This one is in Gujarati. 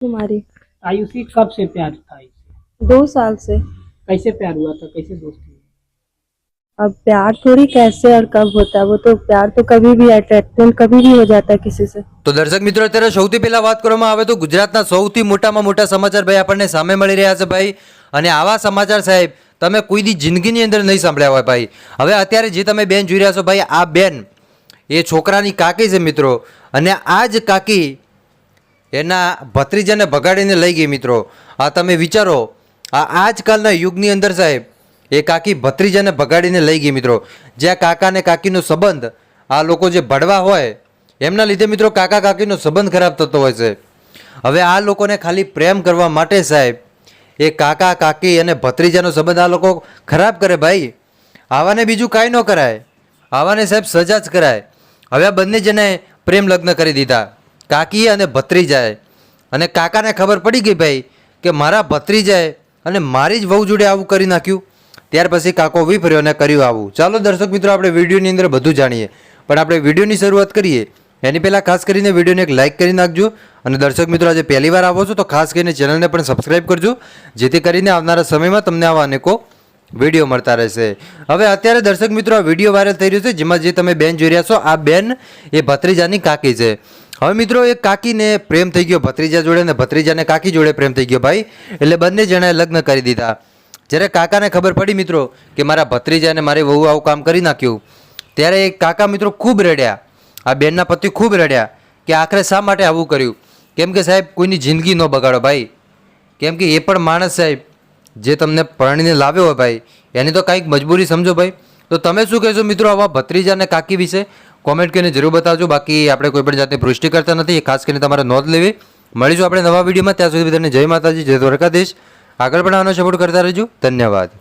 कुमारी आयुषी कब से प्यार था इससे दो साल से कैसे प्यार हुआ था कैसे दोस्ती हुई? अब प्यार थोड़ी कैसे और कब होता है वो तो प्यार तो कभी भी अट्रैक्शन कभी भी हो जाता है किसी से તો દર્શક મિત્રો અત્યારે સૌથી પહેલા વાત કરવામાં આવે તો ગુજરાતના સૌથી મોટામાં મોટા સમાચાર ભાઈ આપણને સામે મળી રહ્યા છે ભાઈ અને આવા સમાચાર સાહેબ તમે કોઈ દી જિંદગીની અંદર નહીં સાંભળ્યા હોય ભાઈ હવે અત્યારે જે તમે બેન જોઈ રહ્યા છો ભાઈ આ બેન એ છોકરાની કાકી છે મિત્રો અને આ જ કાકી એના ભત્રીજાને ભગાડીને લઈ ગઈ મિત્રો. આ તમે વિચારો, આ આજકાલના યુગની અંદર સાહેબ, એ કાકી ભત્રીજાને ભગાડીને લઈ ગઈ મિત્રો. જ્યાં કાકા ને કાકીનો સંબંધ, આ લોકો જે ભડવા હોય, એમના લીધે મિત્રો કાકા કાકીનો સંબંધ ખરાબ થતો હોય છે. હવે આ લોકોને ખાલી પ્રેમ કરવા માટે સાહેબ, એ કાકા, કાકી અને ભત્રીજાનો સંબંધ આ લોકો ખરાબ કરે ભાઈ. આવાને બીજું કાંઈ ન કરાય. આવાને સાહેબ સજા જ કરાય. હવે આ બંને જણે પ્રેમ લગ્ન કરી દીધા. કાકી અને ભત્રીજાએ. અને કાકાને ખબર પડી ગઈ ભાઈ કે મારા ભત્રીજાએ અને મારી જ વહુ જોડે આવું કરી નાખ્યું. ત્યાર પછી કાકો વિફર્યો અને કર્યું આવું. ચાલો દર્શક મિત્રો, આપણે વિડીયોની અંદર બધું જાણીએ. પણ આપણે વિડીયોની શરૂઆત કરીએ. એની પહેલાં ખાસ કરીને વિડીયોને એક લાઇક કરી નાખજો. અને દર્શક મિત્રો, આજે પહેલી વાર આવો છો તો ખાસ કરીને ચેનલને પણ સબસ્ક્રાઈબ કરજો. જેથી કરીને આવનારા સમયમાં તમને આવા અનેકો વીડિયો મળતા રહેશે. હવે અત્યારે દર્શક મિત્રો આ વીડિયો વાયરલ થઈ રહ્યો છે, જેમાં જે તમે બેન જોઈ રહ્યા છો, આ બેન એ ભત્રીજાની કાકી છે. હવે મિત્રો એ કાકીને પ્રેમ થઈ ગયો ભત્રીજા જોડે ને ભત્રીજાને કાકી જોડે પ્રેમ થઈ ગયો ભાઈ. એટલે બંને જણાએ લગ્ન કરી દીધા. જ્યારે કાકાને ખબર પડી મિત્રો કે મારા ભત્રીજાને મારી વહુ આવું કામ કરી નાખ્યું, ત્યારે એ કાકા મિત્રો ખૂબ રડ્યા. આ બેનના પતિ ખૂબ રડ્યા કે આખરે શા માટે આવું કર્યું? કેમ કે સાહેબ, કોઈની જિંદગી ન બગાડો ભાઈ. કેમ કે એ પણ માણસ સાહેબ જે તમને પરણીને લાવ્યો હોય ભાઈ, એની તો કાંઈક મજબૂરી સમજો ભાઈ. તો તમે શું કહેશો મિત્રો આવા ભત્રીજા અને કાકી વિશે? કોમેન્ટ કરીને જરૂર બતાવજો. બાકી આપણે કોઈ પણ જાતની પુષ્ટિ કરતા નથી. ખાસ કરીને તમારે નોંધ લેવી. મળીશું આપણે નવા વિડીયોમાં. ત્યાં સુધી બધાને જય માતાજી, જય દ્વારકાધીશ. આગળ પણ આનો સપોર્ટ કરતા રહેજો. ધન્યવાદ.